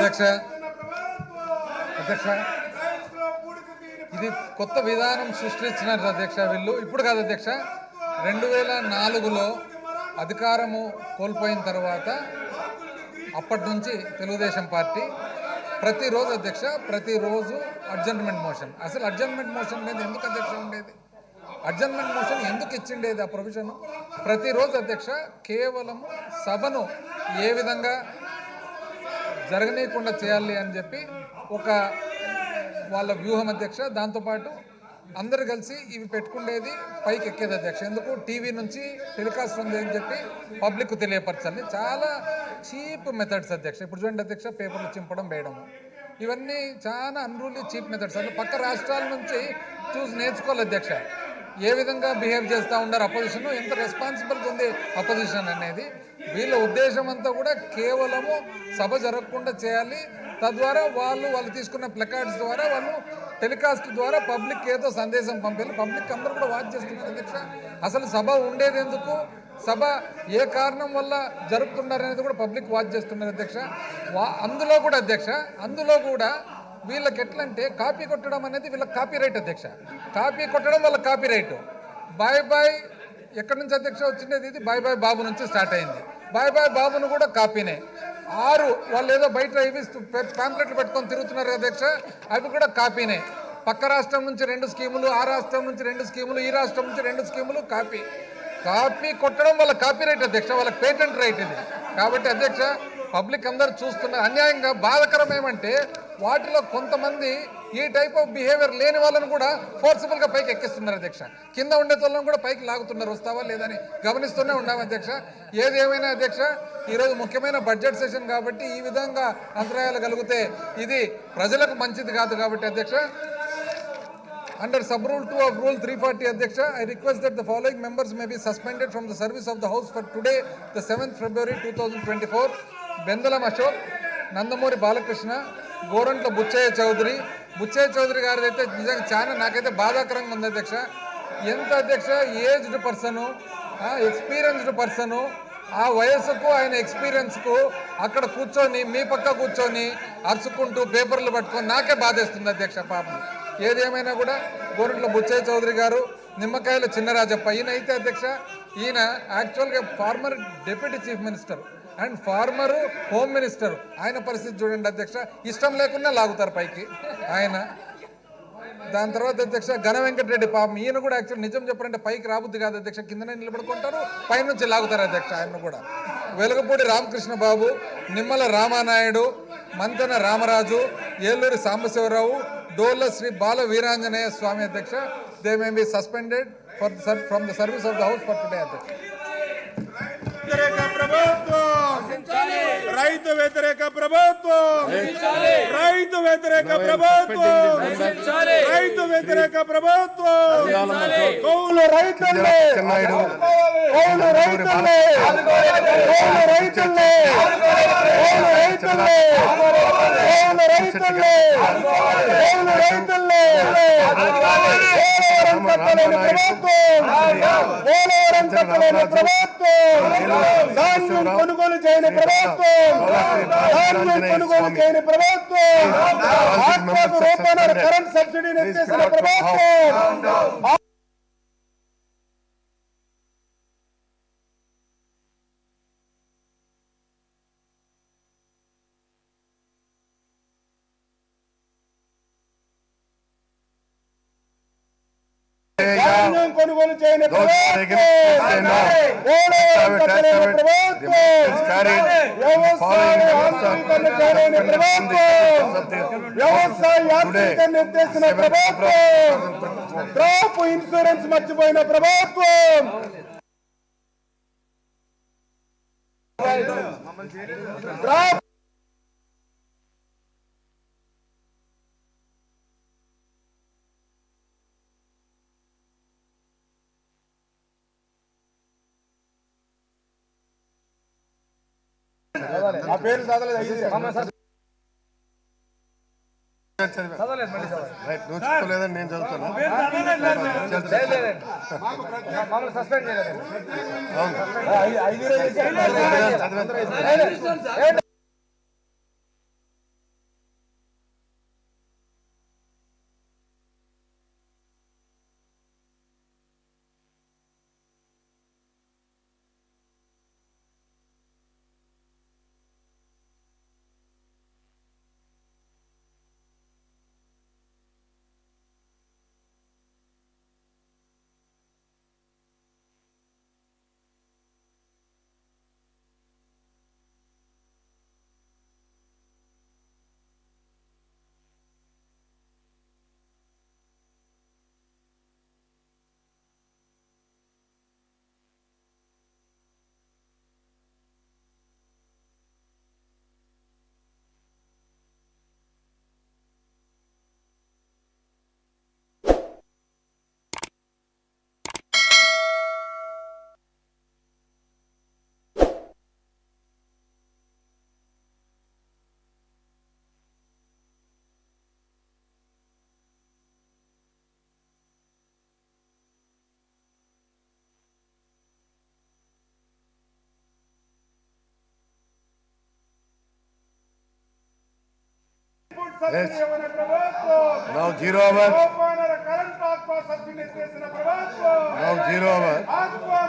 అధ్యక్ష. అధ్యక్ష. ఇది కొత్త విధానం సృష్టించినారు అధ్యక్ష వీళ్ళు. ఇప్పుడు కాదు అధ్యక్ష. రెండు వేల నాలుగులో అధికారము కోల్పోయిన తర్వాత అప్పటి నుంచి తెలుగుదేశం పార్టీ ప్రతిరోజు అధ్యక్ష ప్రతిరోజు అడ్జర్న్మెంట్ మోషన్. అసలు అడ్జర్న్మెంట్ మోషన్ అనేది ఎందుకు అధ్యక్ష ఉండేది? అడ్జర్న్మెంట్ మోషన్ ఎందుకు ఇచ్చిండేది ఆ ప్రొవిజన్? ప్రతిరోజు అధ్యక్ష కేవలము సభను ఏ విధంగా జరగనీయకుండా చేయాలి అని చెప్పి ఒక వాళ్ళ వ్యూహం అధ్యక్ష దాంతోపాటు అందరు కలిసి ఇవి పెట్టుకునేది పైకి ఎక్కేది అధ్యక్ష. ఎందుకు? టీవీ నుంచి టెలికాస్ట్ ఉంది అని చెప్పి పబ్లిక్ తెలియపరచాలి. చాలా చీప్ మెథడ్స్ అధ్యక్ష. ఇప్పుడు చూడండి అధ్యక్ష పేపర్లు చింపడం వేయడము ఇవన్నీ చాలా అన్రూలీ చీప్ మెథడ్స్. అంటే పక్క రాష్ట్రాల నుంచి చూసి నేర్చుకోవాలి అధ్యక్ష. ఏ విధంగా బిహేవ్ చేస్తూ ఉన్నారు అపోజిషన్ ఎంత రెస్పాన్సిబిలిటీ ఉంది అపోజిషన్ అనేది? వీళ్ళ ఉద్దేశం అంతా కూడా కేవలము సభ జరగకుండా చేయాలి. తద్వారా వాళ్ళు వాళ్ళు తీసుకున్న ప్లకార్డ్స్ ద్వారా వాళ్ళు టెలికాస్ట్ ద్వారా పబ్లిక్ ఏదో సందేశం పంపాలి పబ్లిక్ అందరూ కూడా వాచ్ చేస్తున్నారు అధ్యక్ష. అసలు సభ ఉండేది ఎందుకు? సభ ఏ కారణం వల్ల జరుపుతున్నారు అనేది కూడా పబ్లిక్ వాచ్ చేస్తున్నారు అధ్యక్ష. వా అందులో కూడా అధ్యక్ష అందులో కూడా వీళ్ళకి ఎట్లంటే కాపీ కొట్టడం అనేది వీళ్ళకి కాపీ రైట్ అధ్యక్ష. కాపీ కొట్టడం వాళ్ళ కాపీ రైట్ బాయ్ బాయ్ ఎక్కడి నుంచి అధ్యక్ష వచ్చిండేది ఇది? బాయ్ బాయ్ బాబు నుంచి స్టార్ట్ అయింది. బాయ్ బాయ్ బాబును కూడా కాపీనే. ఆరు వాళ్ళు ఏదో బయట ఇవి పాంప్లెట్లు పెట్టుకొని తిరుగుతున్నారు అధ్యక్ష అవి కూడా కాపీనే. పక్క రాష్ట్రం నుంచి రెండు స్కీములు ఆ రాష్ట్రం నుంచి రెండు స్కీములు ఈ రాష్ట్రం నుంచి రెండు స్కీములు కాపీ. కాపీ కొట్టడం వాళ్ళ కాపీ రైట్ అధ్యక్ష వాళ్ళకి పేటెంట్ రైట్ ఇది. కాబట్టి అధ్యక్ష పబ్లిక్ అందరు చూస్తున్న అన్యాయంగా బాధకరం ఏమంటే వాటిలో కొంతమంది ఈ టైప్ ఆఫ్ బిహేవియర్ లేని వాళ్ళని కూడా ఫోర్సిబుల్గా పైకి ఎక్కిస్తున్నారు అధ్యక్ష. కింద ఉండే వాళ్ళని కూడా పైకి లాగుతున్నారు. వస్తావా లేదని గమనిస్తూనే ఉన్నాం అధ్యక్ష. ఏది ఏమైనా అధ్యక్ష ఈరోజు ముఖ్యమైన బడ్జెట్ సెషన్ కాబట్టి ఈ విధంగా అంతరాయాలు కలిగితే ఇది ప్రజలకు మంచిది కాదు కాబట్టి అధ్యక్ష. Under sub rule 2 of rule 340 Adhyaksha, I request that the following suspended from the service of the house for today the seventh February to 7th February 2024. Bendalam Ashok Nandamuri Balakrishna Gorantla Butchaiah Chowdary. Butchaiah Chowdary గారిది అయితే నిజంగా చాలా నాకైతే బాధాకరంగా ఉంది అధ్యక్ష. ఎంత అధ్యక్ష? Aged person experienced person. ఆ వయస్సుకు ఆయన ఎక్స్పీరియన్స్కు అక్కడ కూర్చొని మీ పక్క కూర్చొని అరుచుకుంటూ పేపర్లు పట్టుకొని నాకే బాధేస్తుంది అధ్యక్ష పాపం. ఏదేమైనా కూడా గోరంట్ల బుచ్చయ్య చౌదరి గారు నిమ్మకాయల చిన్నరాజప్ప. ఈయన అయితే అధ్యక్ష ఈయన యాక్చువల్గా former deputy chief minister. And former home minister. ఆయన పరిస్థితి చూడండి అధ్యక్ష. ఇష్టం లేకుండా లాగుతారు పైకి. ఆయన. దాని తర్వాత అధ్యక్ష ఘన వెంకటరెడ్డి పాపం. ఈయన కూడా యాక్చువల్ నిజం చెప్పారంటే పైకి రాబుద్ది కాదు అధ్యక్ష. కిందనే నిలబడుకుంటారు పైనుంచి లాగుతారు అధ్యక్ష ఆయన కూడా. వెలగపూడి రామకృష్ణ బాబు నిమ్మల రామానాయుడు మంతన రామరాజు ఏలూరి సాంబశివరావు డోల్ల శ్రీ బాల వీరాంజనేయ స్వామి అధ్యక్ష. They may be suspended for from the service of the house for today అధ్యక్ష. రైతు వ్యతిరేక ప్రభుత్వం. రైతు వ్యతిరేక ప్రభుత్వం. రైతు వ్యతిరేక ప్రభుత్వం. కౌలు రైతుల్ని. కౌలు రైతుల్ని. కౌలు రైతుల్ని. కౌలు రైతుల్ని. కౌలు రైతుల్ని. కౌలు కట్టలేని ప్రభుత్వం. పోలవరం కట్టలేని ప్రభుత్వం! ధాన్యం కొనుగోలు చేయని ప్రభుత్వం! ధాన్యం కొనుగోలు చేయని ప్రభుత్వం! ఆత్మకు రూపాయల కరెంట్ సబ్సిడీని ఎత్తేసిన ప్రభుత్వం! కొనుగోలు చేయని వ్యవసాయ యాంత్రీకరణ ఎత్తేసిన ప్రభుత్వం క్రాప్ ఇన్సూరెన్స్ మర్చిపోయిన ప్రభుత్వం. క్రాప్ నా పేరు చదవలేదు రైట్ నువ్వు నేను చదువుతాను సబ్సిడీ ఇవ్వని ప్రభుత్వం. Now zero hour